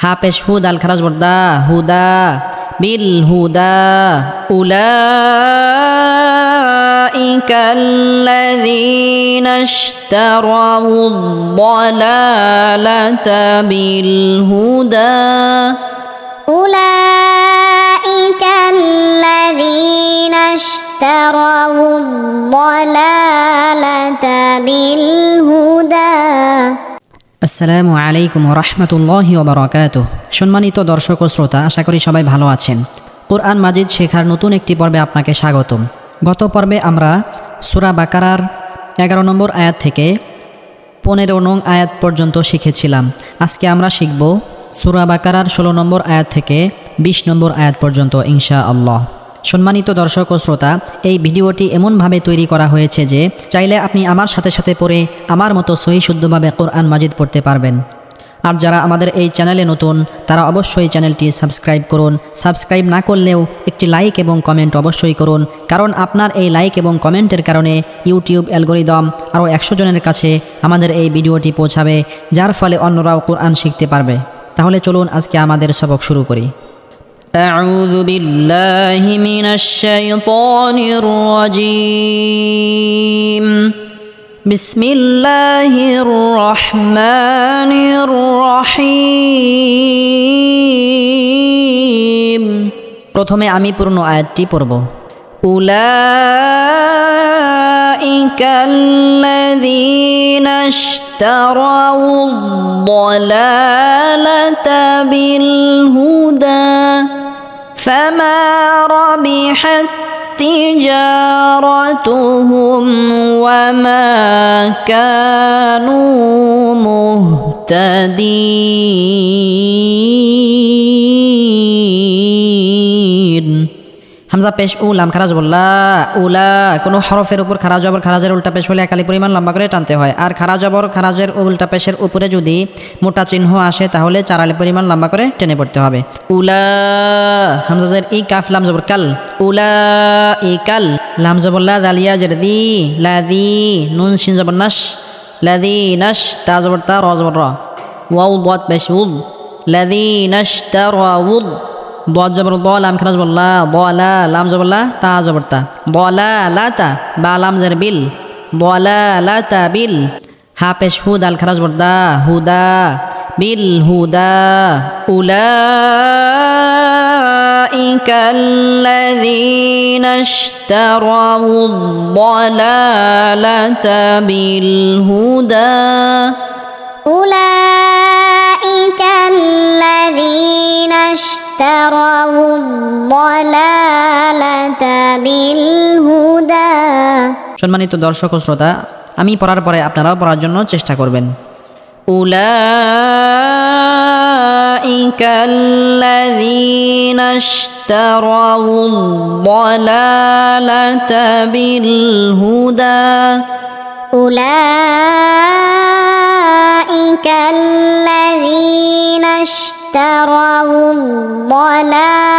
هابش هودا الكراز وردا هودا بالهدى أولئك الذين اشتروا الضلالة بالهدى. أولئك الذين اشتروا الضلالة بالهدى. আসসালামু আলাইকুম রহমতুল্লাহি ওবরাকাত সম্মানিত দর্শক ও শ্রোতা, আশা করি সবাই ভালো আছেন। কোরআন মাজিদ শেখার নতুন একটি পর্বে আপনাকে স্বাগতম। গত পর্বে আমরা সুরা বাকারার এগারো নম্বর আয়াত থেকে পনেরো নং আয়াত পর্যন্ত শিখেছিলাম। আজকে আমরা শিখব সুরা বাকারার ষোলো নম্বর আয়াত থেকে বিশ নম্বর আয়াত পর্যন্ত ইনশা আল্লাহ সম্মানিত দর্শক ও শ্রোতা, এই ভিডিওটি এমনভাবে তৈরি করা হয়েছে যে, চাইলে আপনি আমার সাথে সাথে পড়ে আমার মতো সহি শুদ্ধভাবে কোরআন মাজিদ পড়তে পারবেন। আর যারা আমাদের এই চ্যানেলে নতুন, তারা অবশ্যই চ্যানেলটি সাবস্ক্রাইব করুন। সাবস্ক্রাইব না করলেও একটি লাইক এবং কমেন্ট অবশ্যই করুন। কারণ আপনার এই লাইক এবং কমেন্টের কারণে ইউটিউব অ্যালগোরিদম আরও একশো জনের কাছে আমাদের এই ভিডিওটি পৌঁছাবে, যার ফলে অন্যরাও কোরআন শিখতে পারবে। তাহলে চলুন আজকে আমাদের সবক শুরু করি। أعوذ بالله من الشيطان الرجيم بسم الله الرحمن الرحيم প্রথমে আমি পূর্ণ আয়াতটি পড়ব أولئك الذين اشتروا الضلالة بالهدى فما ربحت تجارتهم وما كانوا مهتدين. হামজা পেশ উলাম, খারাজ বললা উলা, কোনো হরফের উপর খারাজ জবর, খারাজের উল্টা পেশ হলে একালি পরিমাণ লম্বা করে টানতে হয়। আর খারাজ জবর, খারাজের উল্টা পেশের উপরে যদি মোটা চিহ্ন আসে, তাহলে চারালি পরিমাণ লম্বা করে টেনে পড়তে হবে। উলা হামজাজের ই কাফ লাম জবর, কাল। উলা, ই কাল। লাম জবর, লা দালিয়া জের দি, লা দি, নুন সিন জবর নাস লা দি নাস তা জবর, তা, র জবর, র। ওয়াউ বত পেশ উল। লা দি নাস তা, র, উল। ضاد জবর দ লাম খারাজ বললা বলা লাম জবরলা তা জবরতা বলা লাতা বা লাম জের বিল বলা লাতা বিল হা পেশ হু দাল খারাজ বর্দা হুদা বিল হুদা أولئك الذين اشتروا الضلالة بالهدى أولئك الذين اشتروا الضلالة بالهدى সম্মানিত দর্শক ও শ্রোতা আমি পড়ার পরে আপনারাও পড়ার জন্য চেষ্টা করবেন أولئك الذين اشتروا الضلالة بالهدى أولئك الذين اشتروا الضلالة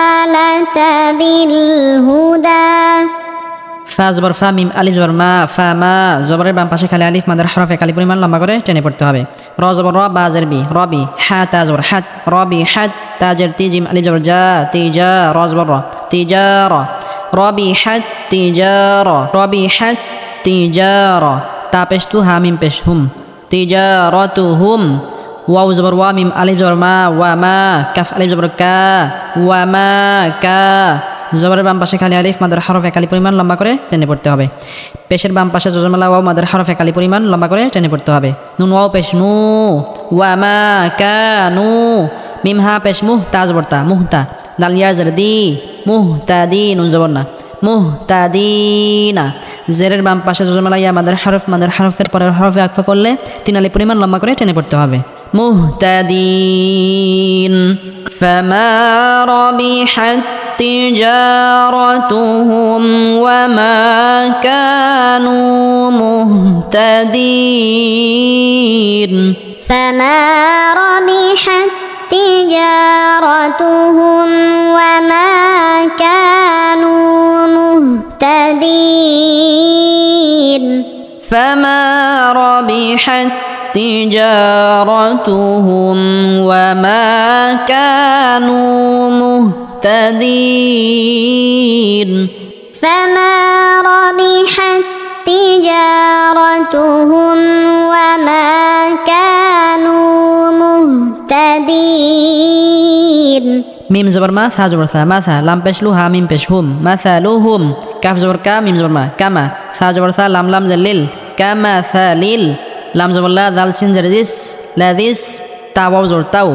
بالهدى ফা জবর ফা মিম আলিফ জবর মা ফা মা জবরের বাম পাশে খালি আলিফ মাদের হরফে খালি পরিমাণ লম্বা করে টেনে পড়তে হবে র জবর র বা জের বি রবি হা তা জবর হাত রবি হাত তাজের তি জিম আলিফ জবর যা তি যা র জবর র তি যা র রবি হাত তি যা র রবি হাত তি যা র তা পেশ তু হা মিম পেশ হুম তি যা র তু হুম ওয়াউ জবর ওয়া মিম আলিফ জবর মা ওয়া মা কাফ আলিফ জবর কা ওয়া মা কা জবরের বাম পাশে খালি আলিফ, মাদের হরফ একালি পরিমাণ লম্বা করে টেনে পড়তে হবে। পেশের বাম পাশে জজমালা ওয়াও মাদের হরফ একালি পরিমাণ লম্বা করে টেনে পড়তে হবে। নুন ওয়াও পেশ নু, ওয়া মা কা নু, মিম হা পেশ মুহ তাজ বর্তা, মুহতা। দাল ইয়াজর দি মুহ তা দি নুন জবর না মুহ তা দি না জেরের বাম পাশে জজমালা ইয়া মাদের হরফ মাদের হরফের পরের হরফে আকফা করলে তিন আলি পরিমাণ লম্বা করে টেনে পড়তে হবে মুহতাদিন فما ربحت تجارتهم وما كانوا مهتدين فما ربحت تجارتهم وما مهتدين فما ربحت تجارتهم وما كانوا مهتدين فما ربحت تجارتهم وما كانوا مهتدين মিম জবর মা, সা জবর সা, মা সা, লাম পেশ লু হা, মিম পেশ হুম, মা সা লু হুম, কাফ জবর কা, মিম জবর মা কামা সা জবর সা, লাম লাম জালিল কামা সা লিল, লাম জবর লা, দাল সিন জর দিস, লা দিস জবর তাও,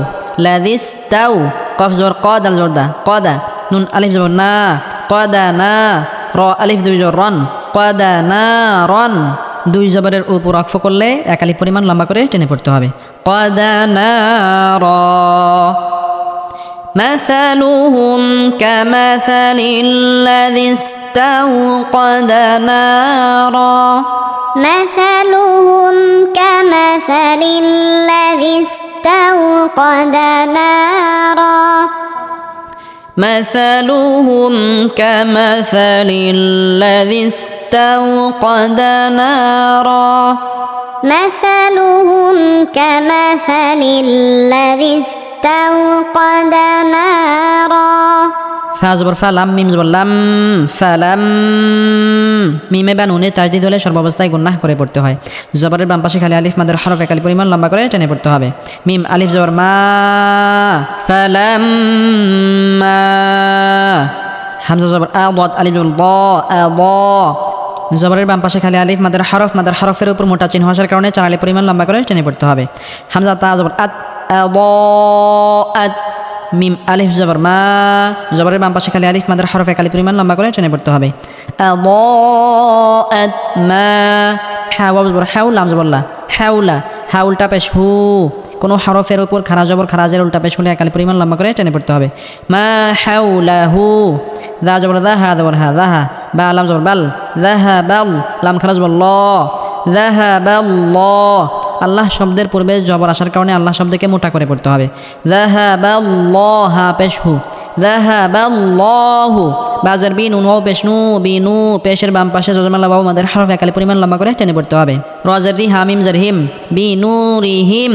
লা দিস তাও, কফ জবর ক, দাল জবর দা, ক দা, নুন আলিফ জবর না, ক দা না, র আলিফ দুই জবর রন, ক দা না, রন, দুই জবরের উপর অক্ষ করলে এক আলিফ পরিমাণ লম্বা করে টেনে পড়তে হবে, ক দা না, র। مثلهم كمثل الذي استوقد نارا مثلهم كمثل الذي استوقد نارا مثلهم كمثل الذي استوقد نارا مثلهم كمثل الذي استوقد ফা জবর ফা লাম মিম জবর লাম, ফালাম। মিমে বা নুনে তাজদিদ হলে সর্বাবস্থায় গুন্নাহ করে পড়তে হয়। জবরের বাম খালি আলিফ, মাদের হরফ একালি পরিমাণ লম্বা করে টেনে পড়তে হবে। মিম, আলিফ, জবর, মা, ফালাম হামজা জবর, আ বদ আলিফ, জবর ব আ ব জবরের বাম পাশে খালি আলিফ, মাদের হরফ, মাদের হরফের উপর মোটা চিহ্ন আসার কারণে চার আলিফ পরিমাণ লম্বা করে টেনে পড়তে হবে। হামজা, তা, জবর, আত, আ আত। মিম আলিফ জবর, মা জবরের বাম পাশে খালি আলিফ, মাদের হরফে কালি পরিমাণ লম্বা করে টেনে পড়তে হবে। মা হাওয়া জবর, হাউ, লাম জবরলা হাউলা হা, উল্টা পেশ, হু। কোনো হরফের উপর খারা জবর খারাজের উল্টা পেশ হলে একালি পরিমাণ লম্বা করে টেনে পড়তে হবে। মা হাউলা হু, দা জবর, দা, হা জবর, হা, দা, হা, বা, লাম জবর, বাল দাহা বাল, লাম খারাজ বল ল দাহা বাল, ল আল্লাহ শব্দের পূর্বে জবর আসার কারণে আল্লাহ শব্দকে মোটা করে পড়তে হবে। দাহা পেশ হু দাহু বাজার বিনু নো পেশনু বিনু পেশের বাম পাশে জজমাল্লা বাবু মাদের হরফ একালি পরিমাণ লম্বা করে টেনে পড়তে হবে। রজার হামিম, জার হিম বিনু রিহিম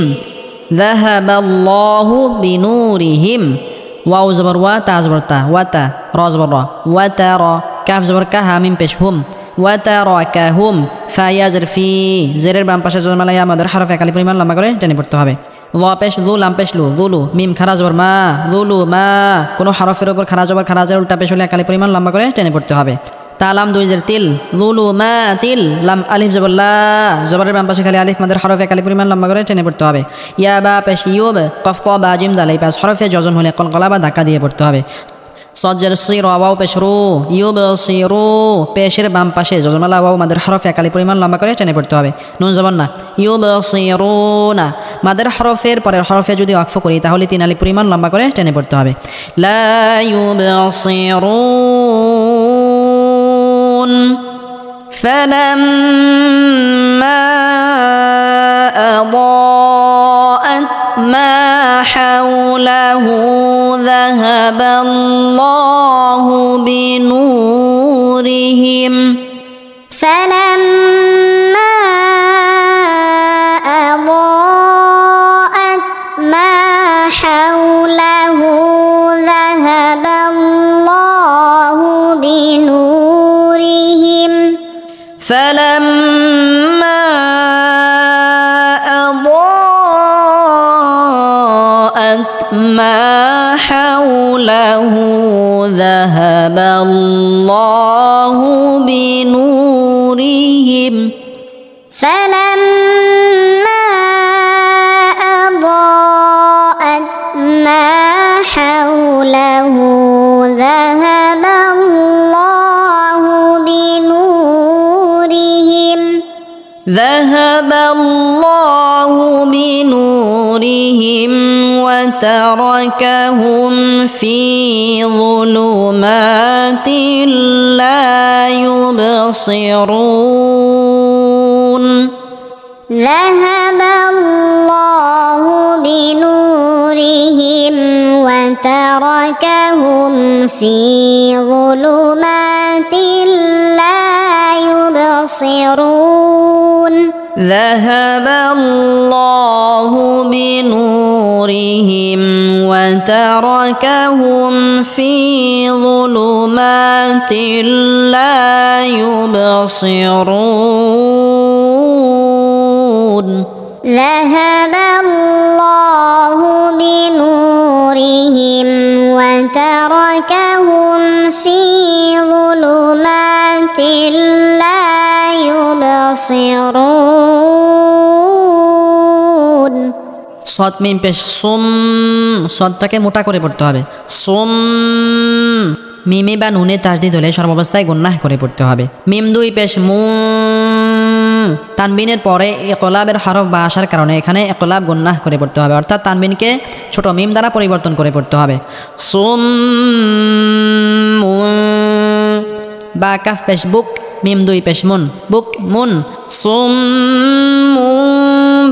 দাহাবাল্লাহু বিনুরিহিম ওয়াও জবর ওয়া, তা জবর তা, ওয়া তা, র জবর র, ওয়া তা, র, কাফ জবর কা হামিম পেশ হুম ওয়া তা র কা হুম ফাইয়া জের ফি, জেরের বাম পাশে জজমালা ইয়া মাদের হরফ একালি পরিমাণ লম্বা করে টেনে পড়তে হবে। ল পেশ দু লাম পেশ লু দুলু মিম, খারা জবর মা দুলু মা, কোনো হরফের উপর খারা জবর, খারা জের, উল্টা পেশ হলে একালি পরিমাণ লম্বা করে টেনে পড়তে হবে। তালাম দুই জের তিল লুলু মা তিল, লাম আলিফ জবল্লা জবরের বাম পাশে খালি আলিফ মাদের হরফে খালি পরিমাণ লম্বা করে টেনে পড়তে হবে। ইয়া বা পেশ ইউব, কফ ক বা জিম, দালাই পাশ হরফে যজন হলে কলকলা বা ধাক্কা দিয়ে পড়তে হবে। সজ্জের সির ওয়াও পেশ রু ইউব সিরু পেশের বাম পাশে যজমালা ওয়াও মাদের হরফে একালি পরিমাণ লম্বা করে টেনে পড়তে হবে নুন জবন না ইউব সিরু না মাদের হরফের পরের হরফে যদি অক্ষ করি তাহলে তিন আলি পরিমাণ লম্বা করে টেনে পড়তে হবে লা ইউব সিরুন فلما أضاءت ما حوله ذهب الله بنورهم ذهب الله بنورهم وتركهم في ظلمات لا يبصرون. ذهب الله بنورهم وتركهم في ظلمات لا يبصرون. ذهب الله بنورهم وتركهم في ظلمات لا يبصرون. ذهب সৎ মিম পেশ, সোম সদটাকে মোটা করে পড়তে হবে। সোম, মিমে বা নুনে তাজদিদ হলে সর্বাবস্থায় গুন্নাহ করে পড়তে হবে। মিম দুই পেশ, মু, তানবিনের পরে একলাবের হরফ বা আসার কারণে এখানে একলাব গুন্নাহ করে পড়তে হবে। অর্থাৎ তানবিনকে ছোট মিম দ্বারা পরিবর্তন করে পড়তে হবে। সোম বা কাফ পেশ, বুক, মিম দুই পেশ, মুন, বুক, মুন, সোম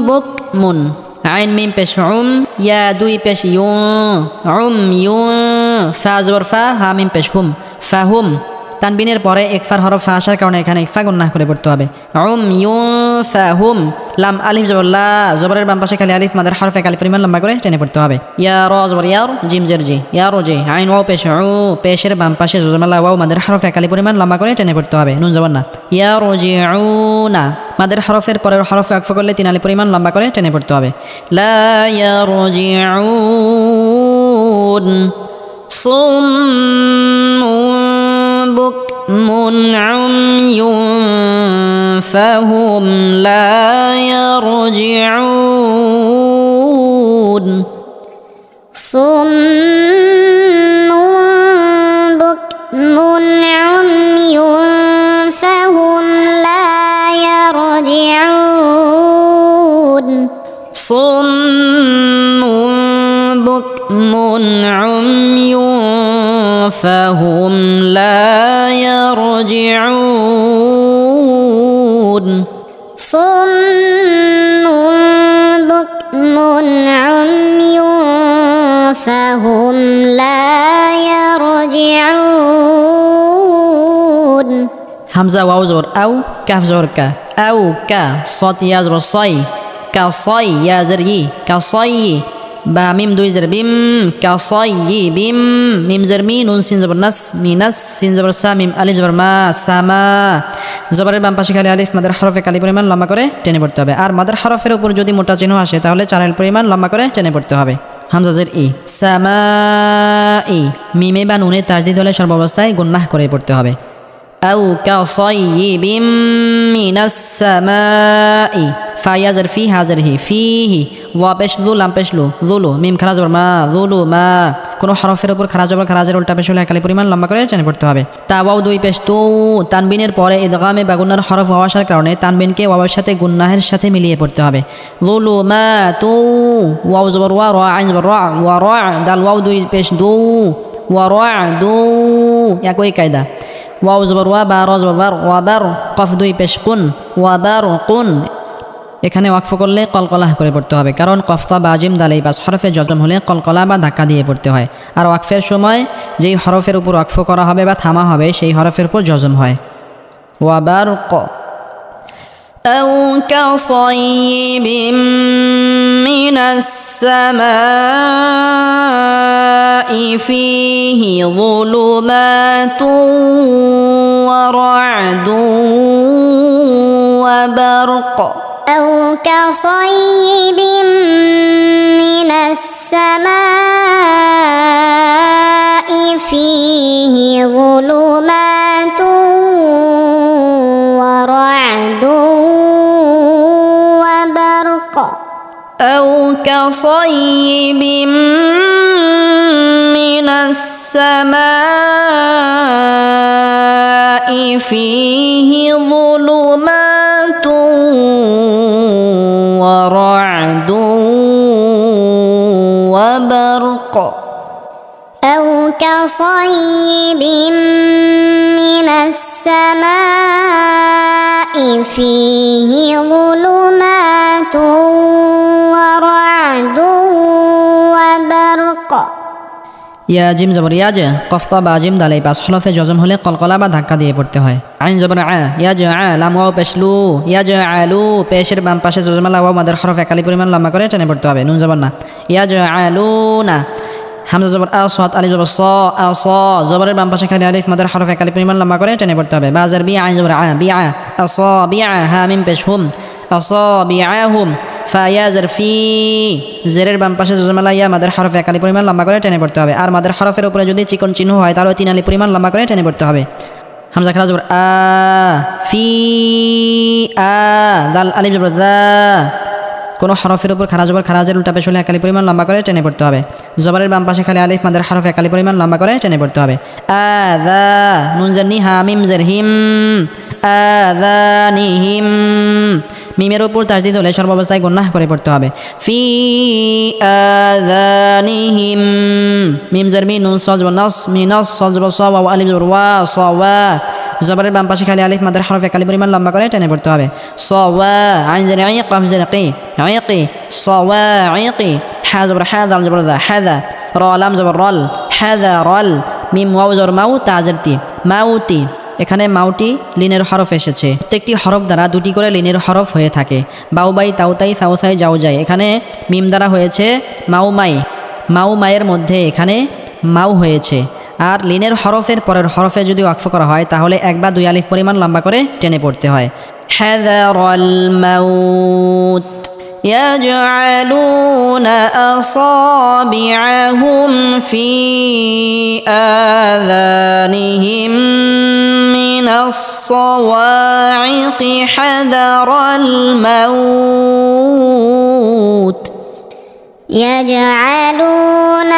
বুক, মুন। আইন মিম পেশ উম, ইয়া দুই পেশ ইউ, উম ইউ, ফা জবর ফা, হা মিম পেশ হুম, ফা হুম। তানবিনের পরে একফার হরফা আসার কারণে এখানে একফা গুন্না করে পড়তে হবে। ওম ইউফা হুম লাম আলিফ জবল্লা জবরের বাম পাশে খালি আলিফ, মাদার হরফে খালি পরিমাণ লম্বা করে টেনে পড়তে হবে। ইয়া র, জবর ইয়ার জিম জের জি ইয়ার ও জি, আইন ও পেশ ও পেশের বাম পাশে জোজমাল্লা ওয়াও, মাদের হরফে খালি পরিমাণ লম্বা করে টেনে পড়তে হবে। নুন, জবর না। ইয়া রো, জি না। মাদের হরফের পরের হরফে আকফ করলে তিন আলি পরিমাণ লম্বা করে টেনে পড়তে হবে। লা, ইয়া রো, জি সুম عمي فهم لا يرجعون صم بكم عمي فهم لا يرجعون صم بكم عمي فهم হামজা ওয়াও জবর আউ কাফ জবর কা আউ কা সত ইয়া জবর সই কা সই ইয়া জের ই কা সই ই বা মিম দুই জের বিম কা সই ই বিম মিম জের মি নুন সিন জবর নাস মি নাস সিন জবর সা মিম আলিফ জবর মা সামা জবরের বাম পাশে খালি আলিফ মাদের হরফে কালি পরিমাণ লম্বা করে টেনে পড়তে হবে। আর মাদের হরফের উপর যদি মোটা চিহ্ন আসে, তাহলে চারের পরিমাণ লম্বা করে টেনে পড়তে হবে। হামজাজের ই। সামা, ই। মিমে বা নুনে তাজদিদ হলে সর্বাবস্থায় গুন্নাহ করে পড়তে হবে। أو كصيب من السماء فيزر فيه هزره فيه ওয়াপেশ লু লাম্পেশ লু লুলু মিম খারা জবর মা লুলু মা কোনো হরফের উপর খারা জবর খারাজের উল্টা পেশ হলে একালি পরিমাণ লম্বা করে টেনে পড়তে হবে তা ওয়াও দুই পেশ তু তানবিনের পরে ইদগামে বা গুন্নার হরফ হওয়া আসার কারণে তানবিনকে ওয়াবের সাথে গুন্নাহের সাথে মিলিয়ে পড়তে হবে লুলু মা তু ওয়াও জবর ওয়া র আইন জবর র ওয়া র দাল ওয়াও দুই পেশ দু ওয়া র দু একই কায়দা ওয়াও জবর ওয়া বা র জবর বার ওয়া বার কফ দুই পেশ কুন ওয়া বার কুন এখানে ওয়াকফ করলে কলকলাহ করে পড়তে হবে কারণ কফতা বা আজিম দালেই পাঁচ হরফে জজম হলে কলকলা বা ধাক্কা দিয়ে পড়তে হয় আর ওয়াকফের সময় যেই হরফের উপর ওয়াকফ করা হবে বা থামা হবে সেই হরফের উপর জজম হয় ওয়াবার ক أو كصيب من السماء فيه ظلمات ورعد وبرق. أو كصيب من السماء فيه ظلمات ورعد وبرق. أو كصيب من فيه ظلمات ورعد وبرق أو كصيب من السماء فيه ظلمات ইয়াজিম জবর ইয়াজ কফতা বা আজিম দালাই পাস, হলফে জজম হলে কলকলা বা ধাক্কা দিয়ে পড়তে হয়। আইন জবর, আ ইয়াজ আ লামাও পেশলু ইয়াজ আলু পেশের বাম পাশে জজমা, লাওয়া, মাদের হরফ একালি পরিমাণ লম্বা করে টেনে পড়তে হবে। নুন জবর না। ইয়াজ আলু না। হামজা জবর, আ, সৎ আলিম জবর, স, আ, স। জবরের বাম পাশে খালি আলিফ, মাদের হরফ একালি পরিমাণ লম্বা করে টেনে পড়তে হবে। বাজার বি আইন জবর, আ be a a saw be a হামিম পেশ, হুম। আ, স বি আ হুম ফায়া জারফি জেরের বাম পাশে জজমালা ইয়া, মাদের হরফ একালি পরিমাণ লম্বা করে টেনে পড়তে হবে। আর মাদের হরফের উপরে যদি চিকন চিহ্ন হয়, তাহলে তিন আলি পরিমাণ লম্বা করে টেনে পড়তে হবে। হামজা খারা জবর আ, ফি, আ, দাল দা। কোনো হরফের উপর খারা জবর খারাজের উল্টা হলে একালি পরিমাণ লম্বা করে টেনে পড়তে হবে। জবরের বাম পাশে খালি আলিফ, মাদের হরফ একালি পরিমাণ লম্বা করে টেনে পড়তে হবে। আ, দা, নুন, জার, নি, হা, মিম, জার, হিম, আ, দা, নি, হিম মিমের উপর তাজদিদ হলে সর্বাবস্থায় গুন্নাহ করে পড়তে হবে। ফি আযানিহিম, মিম জার মি নুন সজব নাস মি নাস সজব সওয়া ওয়া জবর, ওয়া সওয়া জবরের বাম পাশে খালি আলিফ, মাদের হরফ একালি পরিমাণ লম্বা করে টেনে পড়তে হবে। সওয়া আইন জার আইক কাম জার কি আইকি সওয়া আইকি হা, জবর, হা, দাল জবর, দা হাদা র, লাম জবর, রল হাদা রল, মিম, ওয়াও, জবর, মাউ তাজার তি মাউতি এখানে মাউটি লিনের হরফ এসেছে। প্রত্যেকটি হরফ দ্বারা দুটি করে লিনের হরফ হয়ে থাকে। বাউবাই তাউতাই সাউসাই যাও যায় এখানে মিম দ্বারা হয়েছে মাউমাই মাউ মায়ের মধ্যে এখানে মাউ হয়েছে। আর লিনের হরফের পরের হরফে যদি ওয়াকফ করা হয়, তাহলে এক বা দুই আলিফ পরিমাণ লম্বা করে টেনে পড়তে হয়। মাউত। يجعلون أصابعهم في آذانهم من الصواعق حذر الموت. يجعلون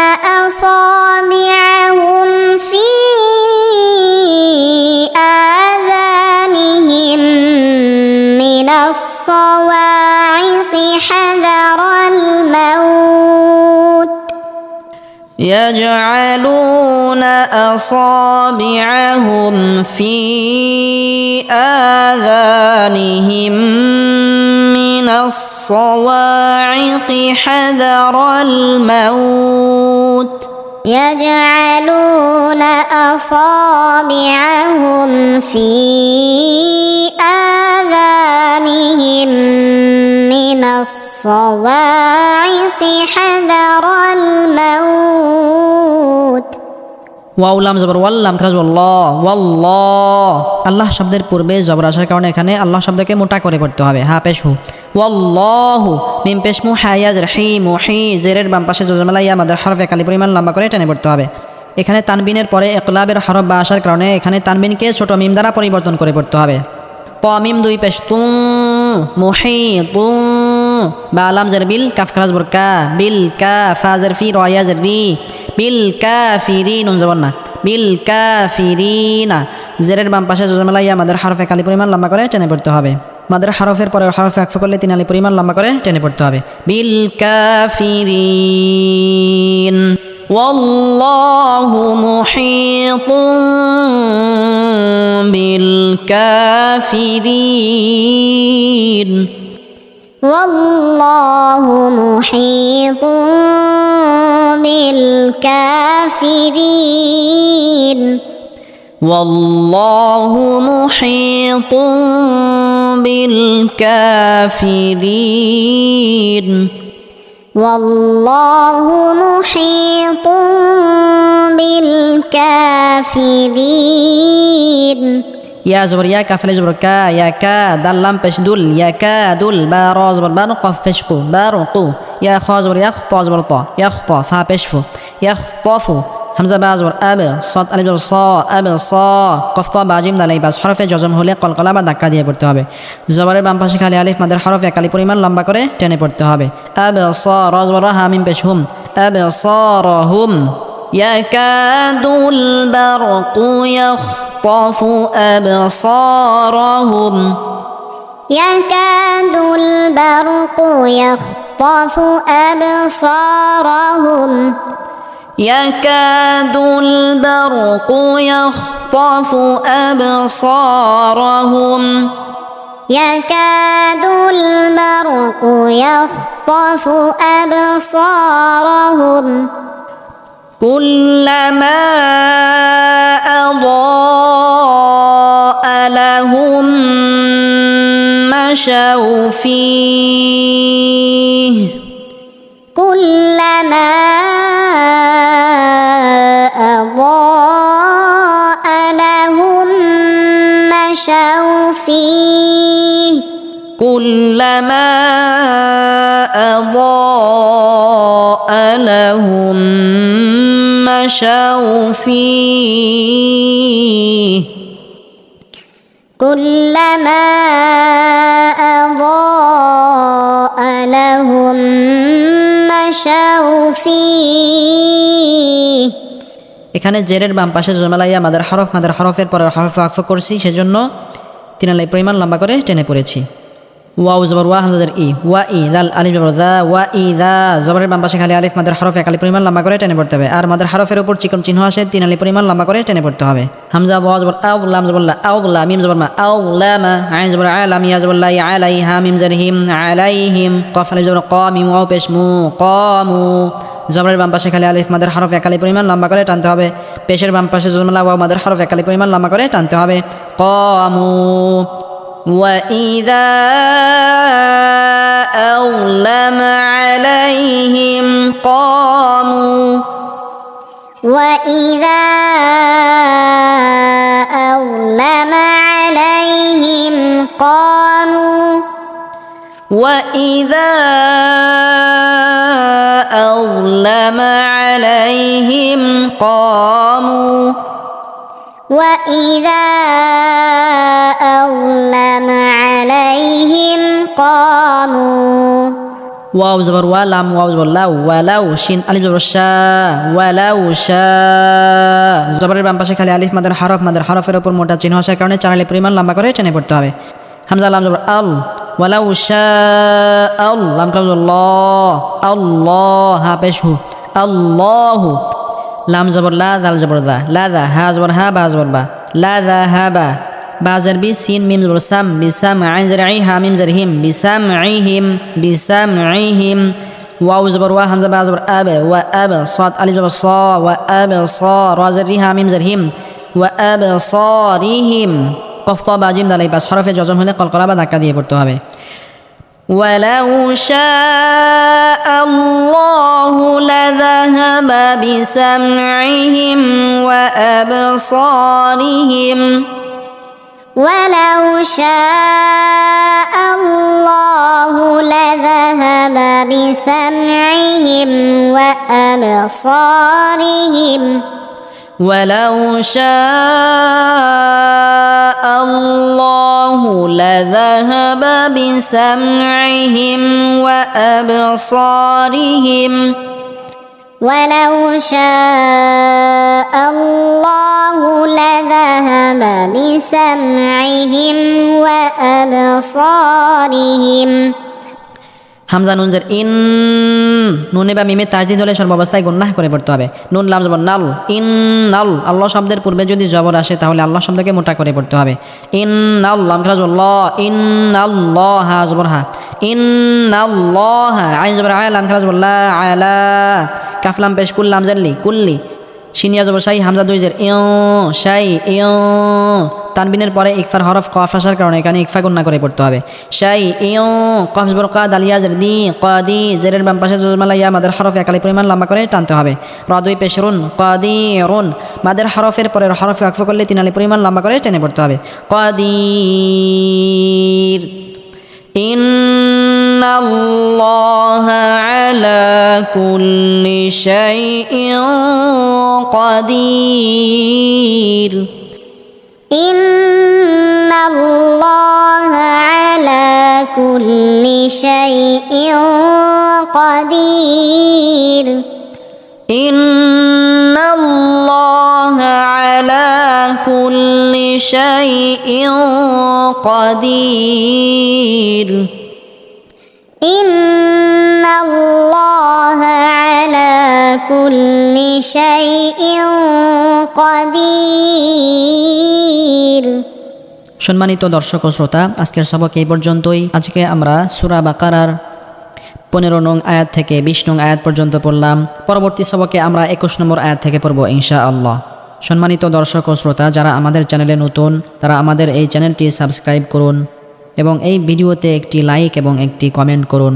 أصابعهم في آذانهم من الصواعق حذر الموت يجعلون أصابعهم في آذانهم من الصواعق حذر الموت يجعلون أصابعهم في آذانهم من الصواعق حذر الموت. ওয়াউলাম জবর ওয়াল্লাম খারাজ, ওয়াল্লাহ আল্লাহ শব্দের পূর্বে জবর আসার কারণে এখানে আল্লাহ শব্দকে মোটা করে পড়তে হবে। হা, পেশ, হু। ওয়াল্লাহু, মিম, পেশ, মু হায়াজ হি মুহি জেরের বাম পাশে জজমালা ইয়া, মাদের, হরফ, একালি পরিমাণ লম্বা করে টেনে পড়তে হবে। এখানে তানবিনের পরে একলাবের হরফ বা আসার কারণে এখানে তানবিনকে ছোট মিম দ্বারা পরিবর্তন করে পড়তে হবে। ত মিম, দুই, পেশ, তু মুহি তু, বা আলাম জার, বিল, কাফ, খারাজ বর কা বিল, কা ফাজার ফি রয়া জার, রি। বিল কাফিরিন নুন জবর না বিল কাফিরিনা জেরের বাম পাশে জজমালা ইয়া মাদের হরফে কালি পরিমাণ লম্বা করে টেনে পড়তে হবে মাদের হরফের পরে হরফে আকফ করলে তিন আলি পরিমাণ লম্বা করে টেনে পড়তে হবে বিল কাফিরিন والله محيط بالكافرين والله محيط بالكافرين. والله محيط بالكافرين. والله محيط بالكافرين. يا زبر يا كافل زبر كا يا كا دلم بش دل يا كا دل با را زبر بان قف فشقو بارقو يا خا زبر يا خطا زبر طا يا خطا فا بشفو يا خطافو হামজা বা জবর আবে সৎ আলিফ জবর স আবে স কফতা বাজিম দালাই বাস হরফে জজম হলে কলকলা বা ধাক্কা দিয়ে পড়তে হবে জবরের বাম পাশে খালি আলিফ মাদের হরফ একালি পরিমাণ লম্বা করে টেনে পড়তে হবে আবে স র জবর হা মিম পেশ হুম আবে স র হুম يكاد البرق يخطف أبصارهم. يكاد البرق يخطف أبصارهم. يكاد البرق يخطف أبصارهم. يكاد البرق يخطف أبصارهم. كلما أضاء لهم مشوا فيه. كلما أضاء لهم مشوا فيه. كلما أضاء لهم مشوا فيه كلما أضاء لهم مشوا فيه এখানে জেরের বাম পাশে জমালাই আমাদের হরফ মাদের হরফের পরের হরফ ওয়াকফ করছি সেজন্য তিনালাই পরিমাণ লম্বা করে টেনে পড়েছি ওয়াউ জবর ওয়া হামজাদের ই। ওয়া ই, দাল আলিফ জবর দা, ওয়া ই, দা, জবরের বাম পাশে খালি আলিফ, মাদের হরফ একালি পরিমাণ লম্বা করে টেনে পড়তে হবে। আর মাদের হরফের উপর চিকন চিহ্ন আসে, তিন আলি পরিমাণ লম্বা করে টেনে পড়তে হবে। হামজা, ওয়া জবর আউ লাম জবর, লা আউ লা, মিম জবর, মা আউ লা, মা, আইন জবর আলা মিয়া জবর লা আলাই হা, মিম, জের, হিম আলাইহিম কফ, আলিফ জবর, ক, মিম, ওয়াও, পেশ, মু কমু জবরের বাম পাশে খালি আলিফ, মাদের হরফ একালি পরিমাণ লম্বা করে টানতে হবে। পেশের বাম পাশে জমলা ওয়া মাদের হরফ একালি পরিমাণ লম্বা করে টানতে হবে। কমু واذا اظلم عليهم قاموا واذا اظلم عليهم قاموا واذا اظلم عليهم قاموا واذا أظلم عليهم قاموا واو زبر ولام واو زبر লাউ ওয়ালাউ শিন আলিফ জবর শাহ ওয়ালাউ শাহ জবরের বাম পাশে খালি আলিফ মাদের হরফ মাদের হরফের উপর মোটা চিহ্ন আসার কারণে চার আলিফ পরিমাণ লম্বা করে টেনে পড়তে হবে হামজা লাম জবর আল ওয়ালাউ শাহ আল লাম কাম জবর ল আল্লাহ হা পেশ হু আল্লাহু লাম জবর লা দাল জবর দা লা দা হা জবর হা বা জবর বা লা দা হা বা বাজার বি সিন মিম জবর সাম বিসাম আইন জের আই হা মিম জের হিম বিসাম I him বিসাম I him wow জবর ওয়া হামজা বা জবর আব ওয়া আব সাদ আলিফ জবর সা ওয়া আব সা রা জের রি হা মিম জের হিম ওয়া আব সারিহিম কফ তা বা জিম দালাই পাস হরফে যজন হলে কলকলা বা ধাক্কা দিয়ে পড়তে হবে ولو شاء الله لذهب بسمعهم وأبصارهم ولو شاء الله لذهب بسمعهم وأبصارهم. ولو شاء الله لذهب بسمعهم وأبصارهم. ولو شاء الله لذهب بسمعهم وأبصارهم হামজা নুনজের ইন নুনে বা মিমে তাজদিদ হলে সর্বাবস্থায় গুন্নাহ করে পড়তে হবে নুন লাম জবর নাল ইন নাল আল্লাহ শব্দের পূর্বে যদি জবর আসে তাহলে আল্লাহ শব্দকে মোটা করে পড়তে হবে ইন নাল লাম খারাজ ল ইন আল্লাহ হা জবর হা ইন আল্লাহ আইন জবর আয় লাম খারাজ লা আলা কাফলাম পেশ কুল্লাম জানলি? কুল্লি সিনিয়া জব সাই হামজা দুইজের এও সাই এও তানবিনের পরে ইকফার হরফ কফ আসার কারণে এখানে ইকফা কন্যা করে পড়তে হবে। সাই এও কফ বরকা দালিয়া জের, দি কদি জেরের বাম পাশে জজমালাইয়া মাদের হরফ একালি পরিমাণ লম্বা করে টানতে হবে। র, দুই, পেশ, রুন কদি রুন। মাদের হরফের পরের হরফ আকফ করলে তিন আলি পরিমাণ লম্বা করে টেনে পড়তে হবে। কদির ইন্নাল্লাহ আলা كل شيء قدير. إن الله على كل شيء قدير. إن الله على كل شيء قدير. إن شيء قدير সম্মানিত দর্শক ও শ্রোতা আজকের সবক এই পর্যন্তই আজকে আমরা সুরা বাকারার পনেরো নং আয়াত থেকে বিশ নং আয়াত পর্যন্ত পড়লাম পরবর্তী সবকে আমরা একুশ নম্বর আয়াত থেকে পড়ব ইনশা আল্লাহ সম্মানিত দর্শক ও শ্রোতা যারা আমাদের চ্যানেলে নতুন তারা আমাদের এই চ্যানেলটি সাবস্ক্রাইব করুন এবং এই ভিডিওতে একটি লাইক এবং একটি কমেন্ট করুন